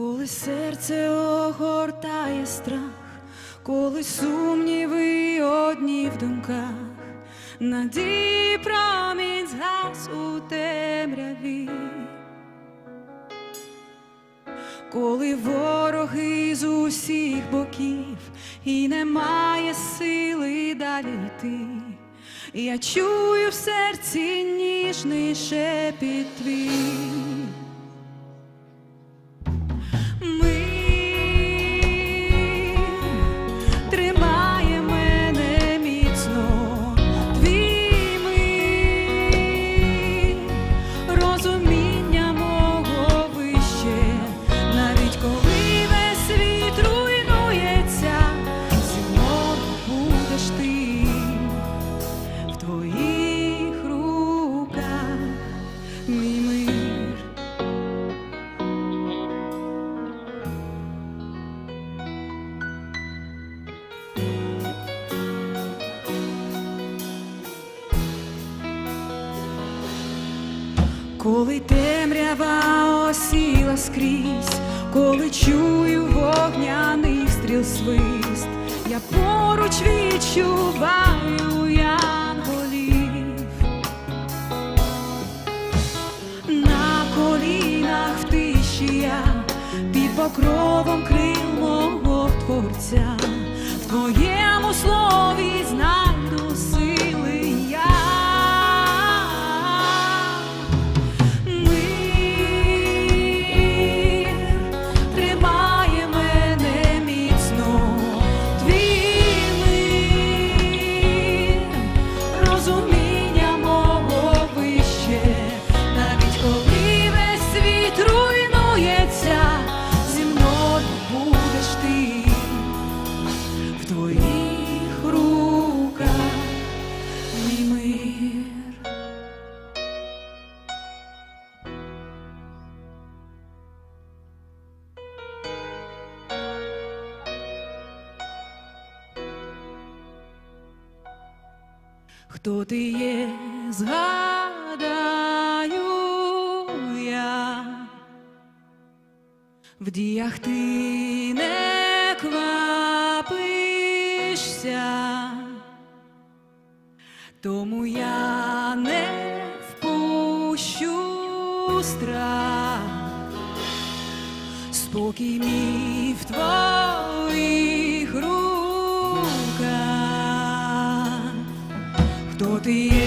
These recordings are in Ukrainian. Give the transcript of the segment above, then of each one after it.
Коли серце огортає страх, коли сумніви одні в думках, надії промінь згас у темряві, коли вороги з усіх боків і немає сили далі йти, я чую в серці ніжний шепіт твій. Коли темрява осіла скрізь, коли чую вогняний стріл свист, я поруч відчуваю янголів. На колінах в тиші я під покровом крил мого творця, в твоєму слові знайду ти є, згадаю я, в діях ти не квапишся, тому я не впущу страх, спокій мій Хто ти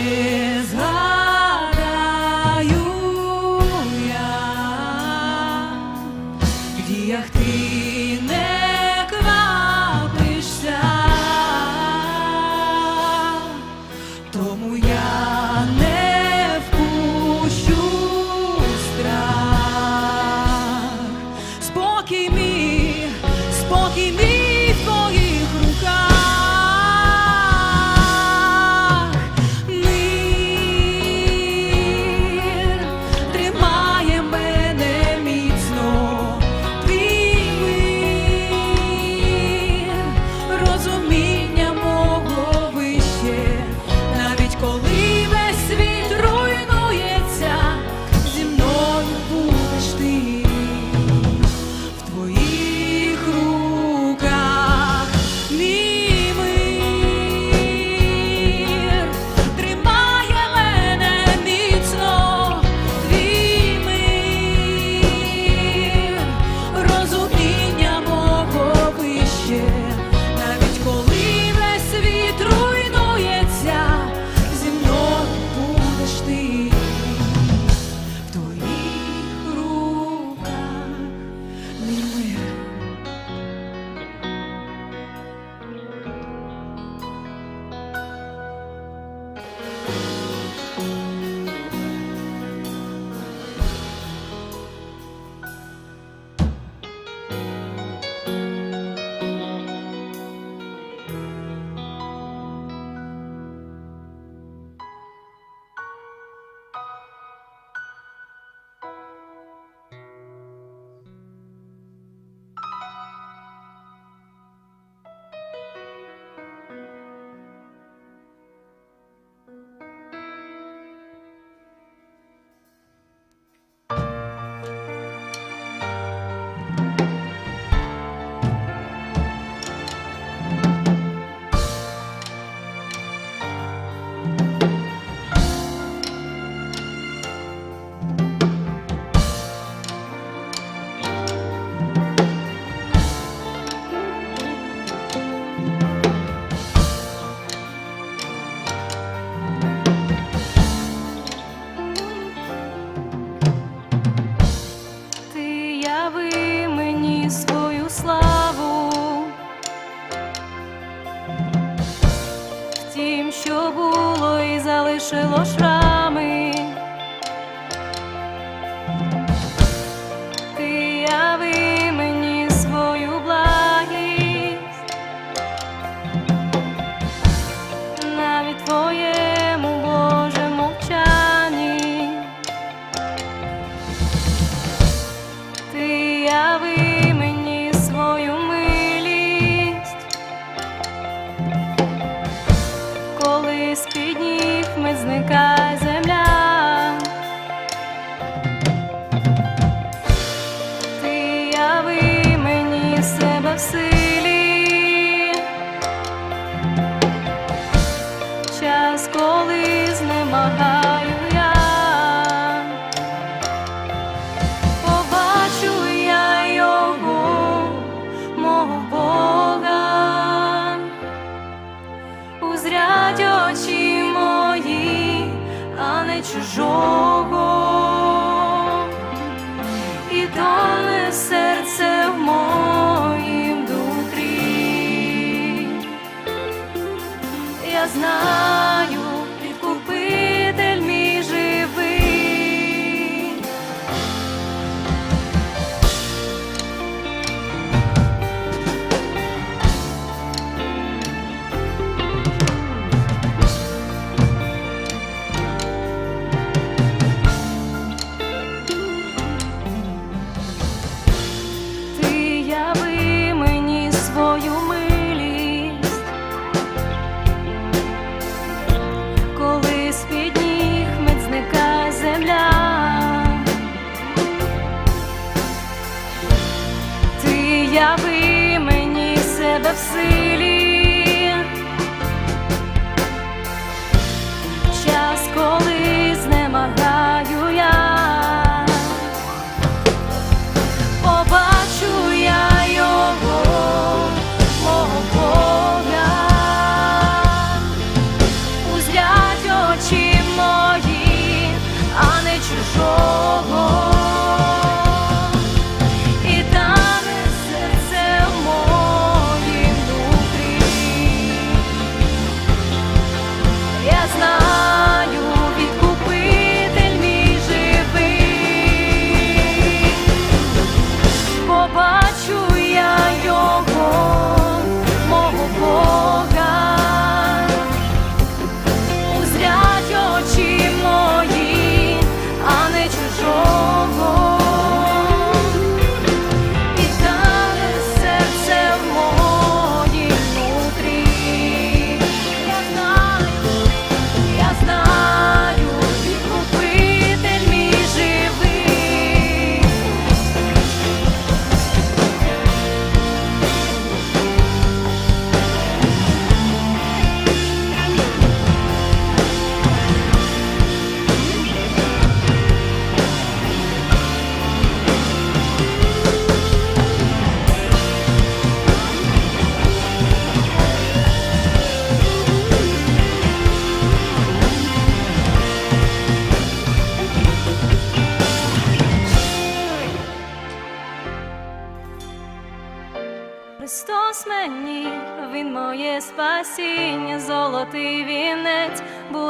see.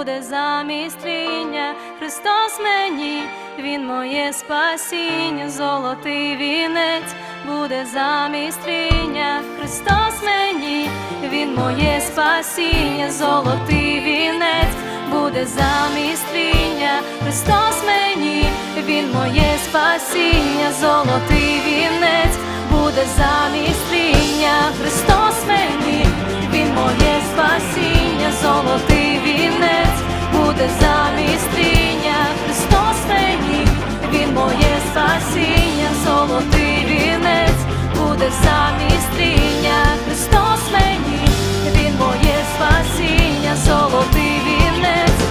буде замість віння, Христос мені, Він моє спасіння, золотий вінець буде замість віння, Христос мені, Він моє спасіння, золотий вінець буде замість віння, Христос мені, Він моє спасіння, золотий вінець буде замість віння, Христос мені, Він моє спасіння, золотий буде замістиня, Христос мені, Він моє спасіння, золотий вінець, буде замістиня, Христос мені, Він моє спасіння, золотий вінець.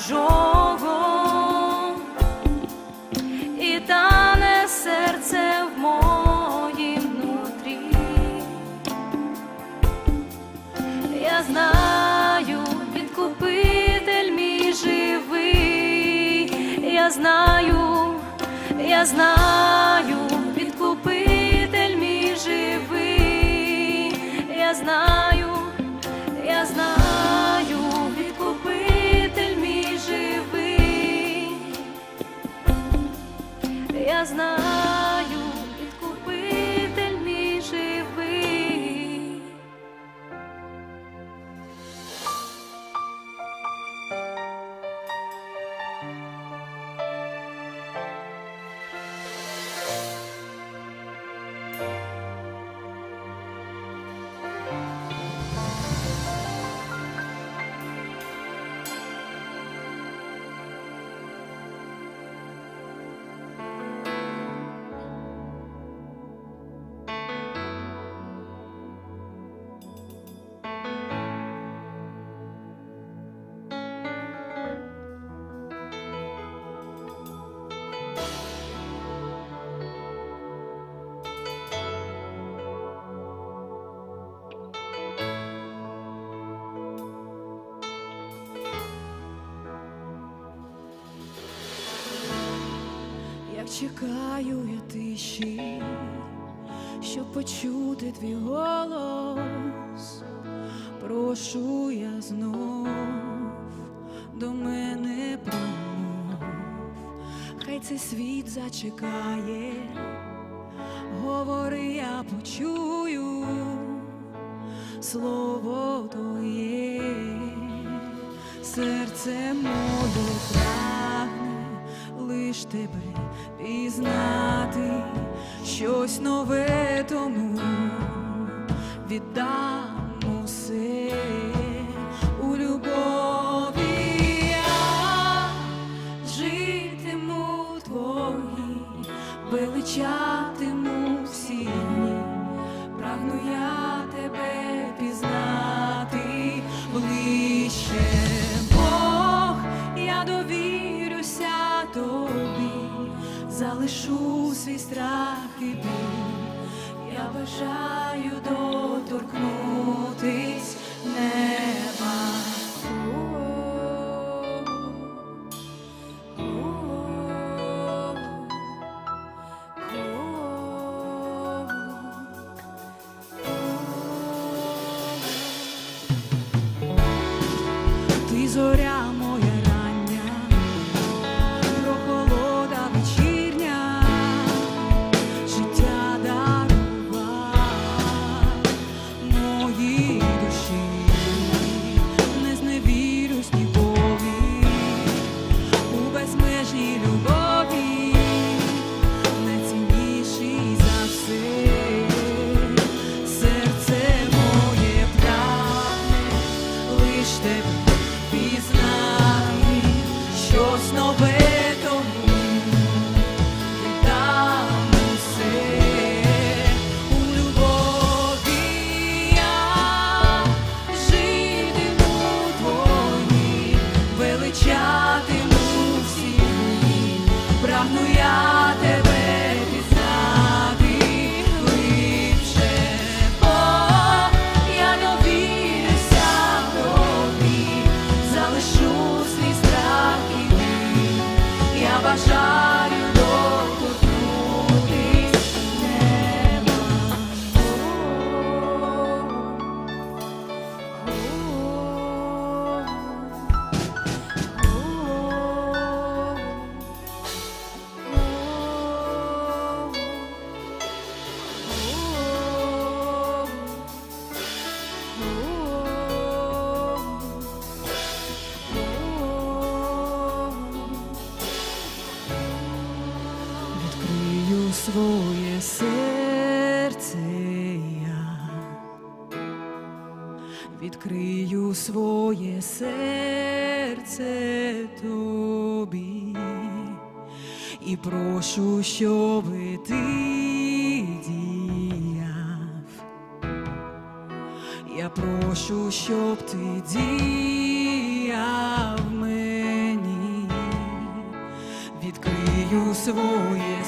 Чужого, і тане серце в моїм внутрі. Я знаю, відкупитель живий, я знаю, я знаю, я знаю, чекаю я тиші, щоб почути твій голос, прошу я знов до мене промов, хай цей світ зачекає, говори, я почую. Слово твоє, серце моє тебе пізнати, щось нове тому. Віддам усе у любові я. Житиму твої, величатиму свій страх і біль. Я бажаю доторкнутись Я прошу, щоб ти діяв мені, відкрию своє.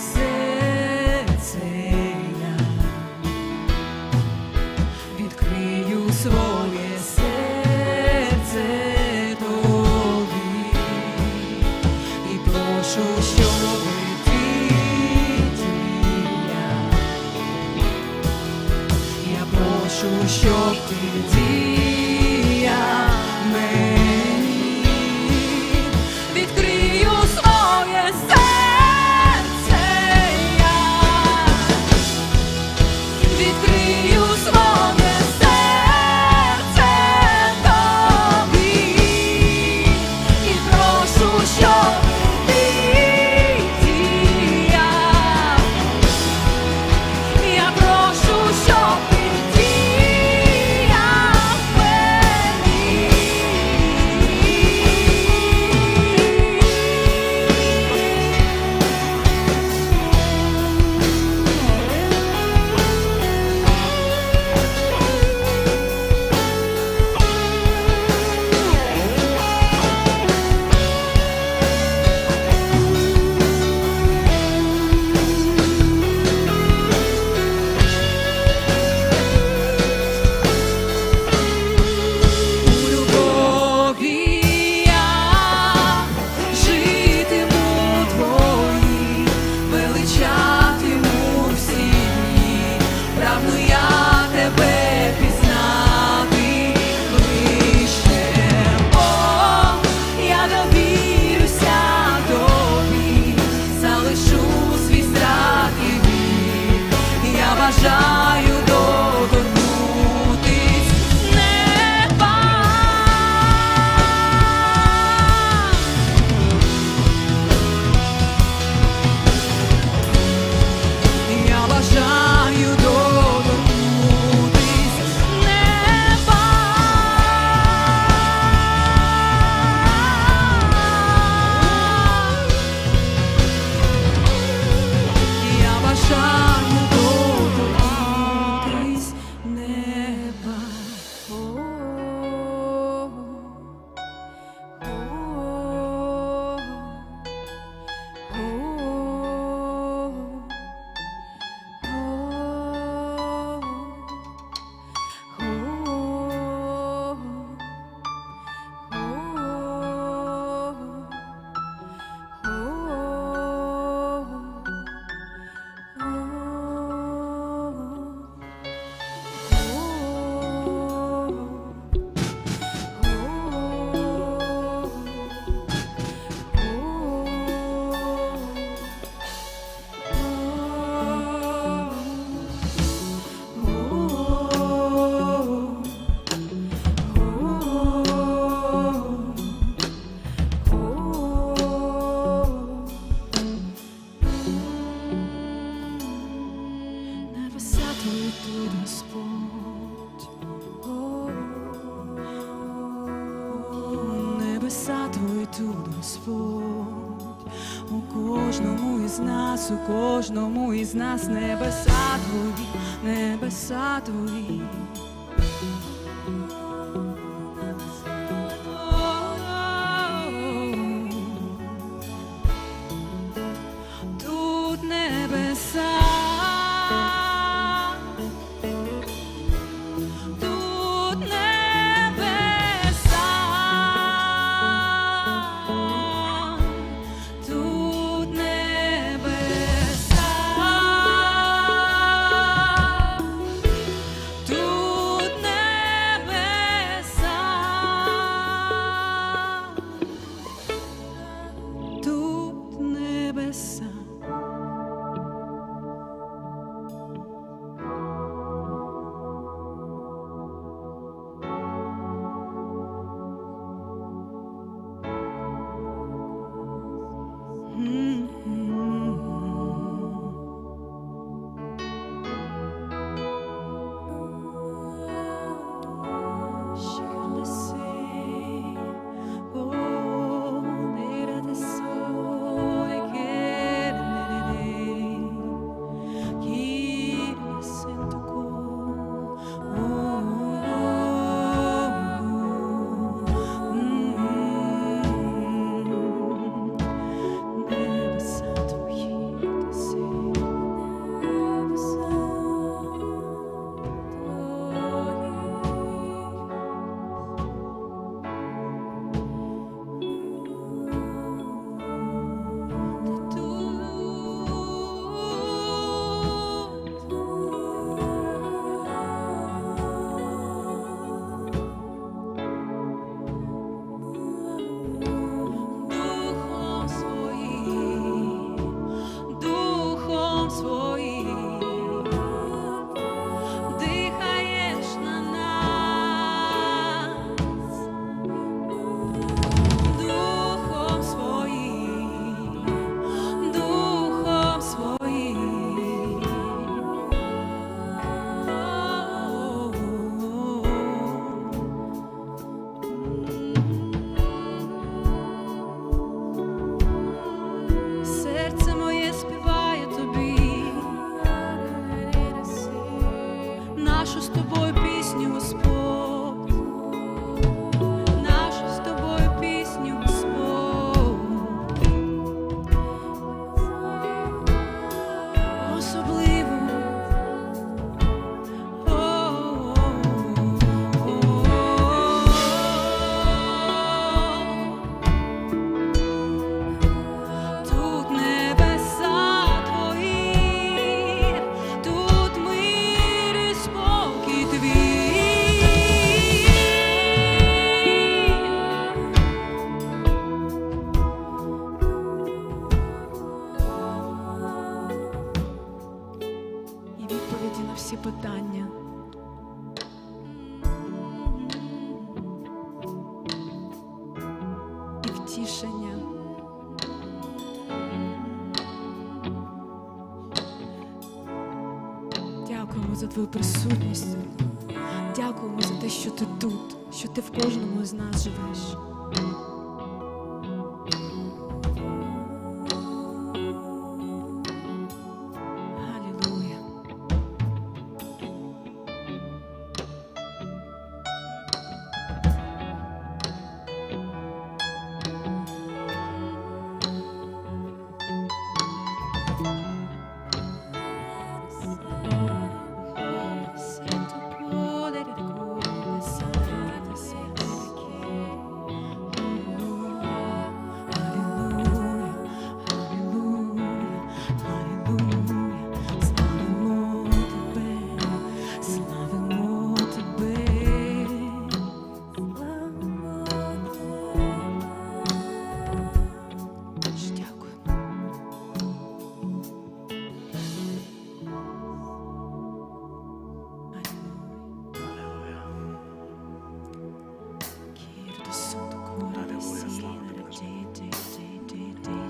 нас, небеса твої, небеса твої.